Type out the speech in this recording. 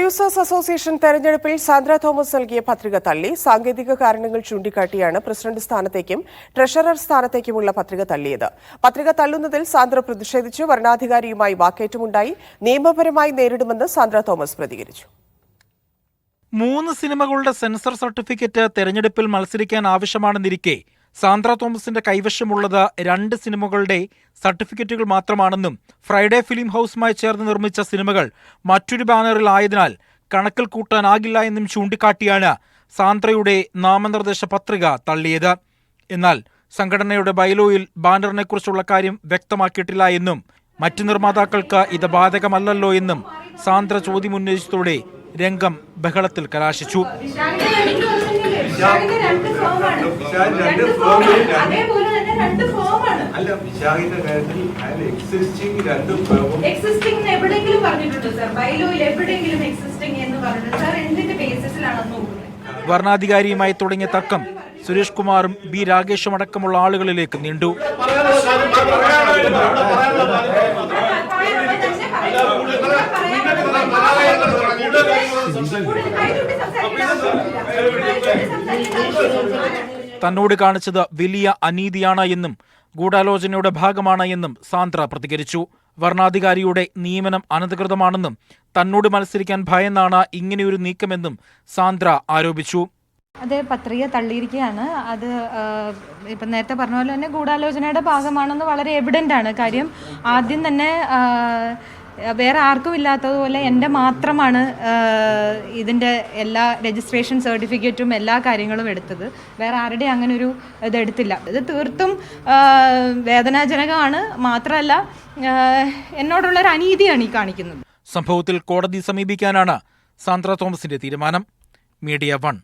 Producers association തെരഞ്ഞെടുപ്പിൽ Sandra Thomas നൽകിയ പത്രിക തള്ളി. സാങ്കേതിക കാരണങ്ങൾ ചൂണ്ടിക്കാട്ടിയാണ് പ്രസിഡന്റ് സ്ഥാനത്തേക്കും ട്രഷറർ സ്ഥാനത്തേക്കുമുള്ള പത്രിക തള്ളിയത്. പത്രിക തള്ളുന്നതിൽ സാന്ദ്ര പ്രതിഷേധിച്ചു. വരണാധികാരിയുമായി വാക്കേറ്റമുണ്ടായി. നിയമപരമായി നേരിടുമെന്ന് സാന്ദ്ര തോമസ് പ്രതികരിച്ചു. മൂന്ന് സിനിമകളുടെ സെൻസർ സർട്ടിഫിക്കറ്റ് തെരഞ്ഞെടുപ്പിൽ മത്സരിക്കാൻ ആവശ്യമാണെന്നിരിക്കെ സാന്ദ്ര തോമസിന്റെ കൈവശമുള്ളത് രണ്ട് സിനിമകളുടെ സർട്ടിഫിക്കറ്റുകൾ മാത്രമാണെന്നും ഫ്രൈഡേ ഫിലിം ഹൗസുമായി ചേർന്ന് നിർമ്മിച്ച സിനിമകൾ മറ്റൊരു ബാനറിൽ ആയതിനാൽ കണക്കിൽ കൂട്ടാനാകില്ല എന്നും ചൂണ്ടിക്കാട്ടിയാണ് സാന്ദ്രയുടെ നാമനിർദ്ദേശ പത്രിക തള്ളിയത്. എന്നാൽ സംഘടനയുടെ ബൈലോയിൽ ബാനറിനെക്കുറിച്ചുള്ള കാര്യം വ്യക്തമാക്കിയിട്ടില്ല എന്നും മറ്റു നിർമ്മാതാക്കൾക്ക് ഇത് ബാധകമല്ലല്ലോ എന്നും സാന്ദ്ര ചോദ്യമുന്നയിച്ചതോടെ രംഗം ബഹളത്തിൽ കലാശിച്ചു. അല്ല വിശാഖിന്റെ കാര്യത്തിൽ അയാൾ എക്സിസ്റ്റിംഗ് രണ്ട് ഫേമും. എക്സിസ്റ്റിംഗ് എവിടെയെങ്കിലും പറഞ്ഞിട്ടുണ്ടോ സാർ ബൈലോയിൽ എവിടെയെങ്കിലും എക്സിസ്റ്റിംഗ് എന്ന് പറഞ്ഞിട്ടുണ്ട്. സാർ എന്തിന്റെ ബേസിസിലാണെന്ന് നോക്കുന്നത്? വരണാധികാരിയുമായി തുടങ്ങിയ തർക്കം സുരേഷ് കുമാറും ബി രാകേഷും അടക്കമുള്ള ആളുകളിലേക്ക് നീണ്ടു. തന്നോട് കാണിച്ചത് വലിയ അനീതിയാണ് എന്നും ഗൂഢാലോചനയുടെ ഭാഗമാണ് എന്നും സാന്ദ്ര പ്രതികരിച്ചു. വർണാധികാരിയുടെ നിയമനം അനധികൃതമാണെന്നും തന്നോട് മത്സരിക്കാൻ ഭയന്നാണ് ഇങ്ങനെയൊരു നീക്കമെന്നും സാന്ദ്ര ആരോപിച്ചു. അത് പത്രിക തള്ളിയിരിക്കുകയാണ്. അത് ഇപ്പം നേരത്തെ പറഞ്ഞ പോലെ തന്നെ ഗൂഢാലോചനയുടെ ഭാഗമാണെന്ന് വളരെ എവിഡന്റ് ആണ്. കാര്യം ആദ്യം തന്നെ വേറെ ആർക്കും ഇല്ലാത്തതുപോലെ എന്റെ മാത്രമാണ് ഇതിന്റെ എല്ലാ രജിസ്ട്രേഷൻ സർട്ടിഫിക്കറ്റും എല്ലാ കാര്യങ്ങളും എടുത്തത്. വേറെ ആരുടെയും അങ്ങനെ ഒരു ഇത് എടുത്തില്ല. ഇത് തീർത്തും വേദനാജനകമാണ്. മാത്രമല്ല എന്നോടുള്ള ഒരു അനീതിയാണ് ഈ കാണിക്കുന്നത്. സംഭവത്തിൽ കോടതി സമീപിക്കാനാണ് സാന്ദ്ര തോമസിന്റെ തീരുമാനം. Media one.